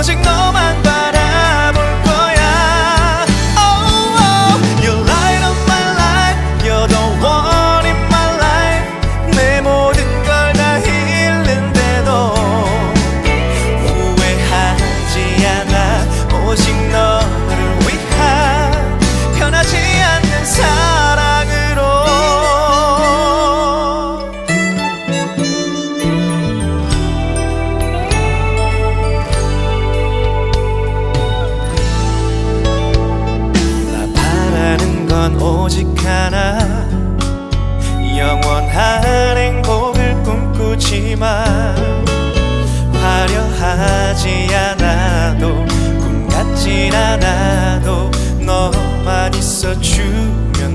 오직 너만 오직 하나. 영원한 행복을 꿈꾸지만 화려하지 않아도 꿈 같진 않아도 너만 있어 주